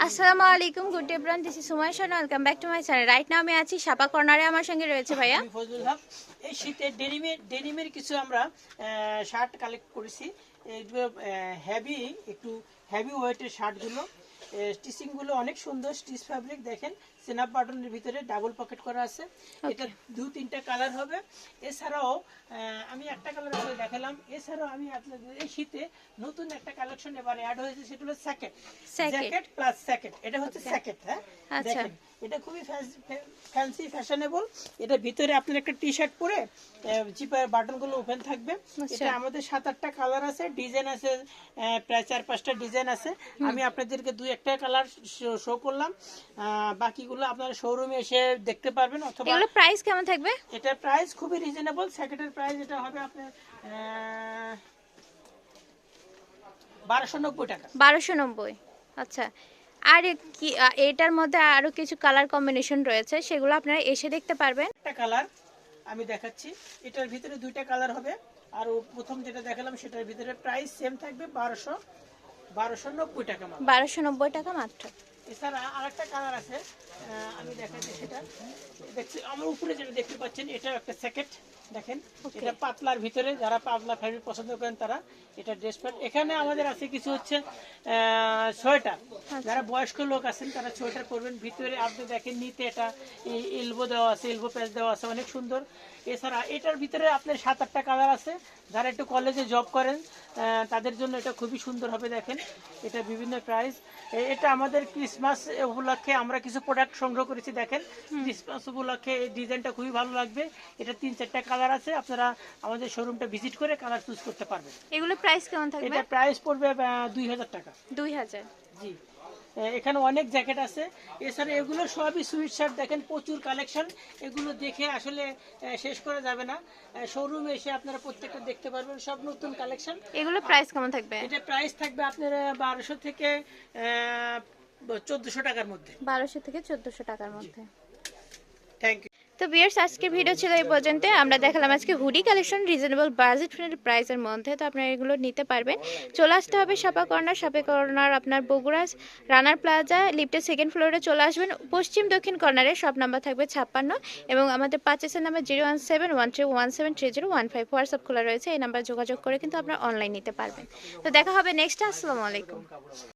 আসসালামু আলাইকুম good day bran this is Sumai Sharma welcome back to my channel right now আমি আছি সাপা কর্নারে, আমার সঙ্গে রয়েছে ভাইয়া। ফজলুল হক। এই শীতে ডেনিমের ডেনিমের কিছু আমরা শার্ট কালেক্ট করেছি। এগুলো হেভি একটু হেভি ওয়েটের শার্টগুলো স্টিচিংগুলো অনেক সুন্দর স্টিচ ফ্যাব্রিক দেখেন সেনাপ বাটনের ভিতরে ডাবল পকেট করা আছে। এটা দু তিনটা কালার হবে। এছাড়াও আমি একটা কালার করে দেখালাম। এছাড়াও আমি আপনাদের এই শীতে নতুন একটা কালেকশন এবার অ্যাড হয়েছে সেটা হলো স্যাকেট স্যাকেট প্লাস স্যাকেট এটা হচ্ছে স্যাকেট হ্যাঁ? আচ্ছা। দেখেন এটা খুবই ফ্যান্সি ফ্যাশনেবল এটা ভিতরে আপনার একটা টি শার্ট পরে জিপার বাটনগুলো ওপেন থাকবে। আচ্ছা। এটা আমাদের সাত আটটা কালার আছে ডিজাইন আছে প্রায় চার পাঁচটা ডিজাইন আছে আমি আপনাদেরকে দুই একটা কালার শো করলাম। বাকিগুলো আপনারা শোরুমে এসে দেখতে পারবেন অথবা এগুলো প্রাইস কেমন থাকবে? এটার প্রাইস খুবই রিজনেবল স্যাকেটের প্রাইস এটা হবে আপনার বারোশো নব্বই টাকা। বারোশো নব্বই। আচ্ছা। আর কি এটার মধ্যে আরও কিছু কালার কম্বিনেশন রয়েছে সেগুলো আপনারা এসে দেখতে পারবেন। একটা কালার আমি দেখাচ্ছি এটার ভিতরে দুইটা কালার হবে। আর প্রথম যেটা দেখালাম সেটার ভিতরে প্রাইস সেম থাকবে বারোশো বারোশো নব্বই টাকা মাত্র। বারোশো নব্বই টাকা মাত্র। এছাড়া আরেকটা কালার আছে আমি দেখাচ্ছি সেটা। দেখছি আমার উপরে যেটা দেখতে পাচ্ছেন এটা একটা স্যাকেট দেখেন। এটা পাতলার ভিতরে যারা পাতলা ফ্যাব্রিক পছন্দ করেন তারা এটা ড্রেস প্যান্ট এখানে আমাদের আছে কিছু হচ্ছে সোয়েটার। যারা বয়স্ক লোক আছেন তারা সোয়েটার পরবেন। ভিতরে আপনি দেখেন নিতে এটা এলবো দেওয়া আছে এলবো প্যাচ দেওয়া আছে অনেক সুন্দর। এছাড়া এটার ভিতরে আপনার সাত আটটা কালার আছে। যারা একটু কলেজে জব করেন আহ, তাদের জন্য এটা খুবই সুন্দর হবে দেখেন। এটা বিভিন্ন প্রাইস এটা আমাদের ক্রিসমাস উপলক্ষে আমরা কিছু প্রোডাক্ট সংগ্রহ করেছি দেখেন। ক্রিসমাস উপলক্ষে এই ডিজাইনটা খুবই ভালো লাগবে। এটা তিন চারটা কালার আছে আপনারা আমাদের শোরুমটা ভিজিট করে কালার চুজ করতে পারবেন। এগুলো প্রাইস কেমন থাকবে? এটা প্রাইস পড়বে দুই হাজার টাকা। দুই হাজার। জি। এখানে অনেক জ্যাকেট আছে। এছাড়া এগুলো সবই সুইট শার্ট দেখেন প্রচুর কালেকশন এগুলো দেখে আসলে শেষ করা যাবে না। শোরুমে এসে আপনারা প্রত্যেকটা দেখতে পারবেন সব নতুন কালেকশন এগুলো প্রাইস কেমন থাকবে? এটা প্রাইস থাকবে আপনার বারোশো থেকে চোদ্দশো টাকার মধ্যে। বারোশো থেকে চোদ্দোশো টাকার মধ্যে। থ্যাংক ইউ তো বিয়ার্স আজকের ভিডিও ছিল এই পর্যন্ত। আমরা দেখালাম আজকে hoodie collection reasonable budget friend প্রাইসের মধ্যে। তো আপনারা এগুলো নিতে পারবেন। চলে আসতে হবে সাপা কর্নার। সাপে কর্নার আপনার বগুড়া রানার প্লাজা। লিফটের সেকেন্ড ফ্লোরে চলে আসবেন। পশ্চিম দক্ষিণ কর্নারে সব নাম্বার থাকবে ছাপ্পান্ন। এবং আমাদের পাঁচেসের number zero one seven one three one seven three zero one five WhatsApp খোলা রয়েছে। এই নাম্বার যোগাযোগ করে কিন্তু আপনারা অনলাইন নিতে পারবেন। তো দেখা হবে নেক্সট আসসালামু আলাইকুম।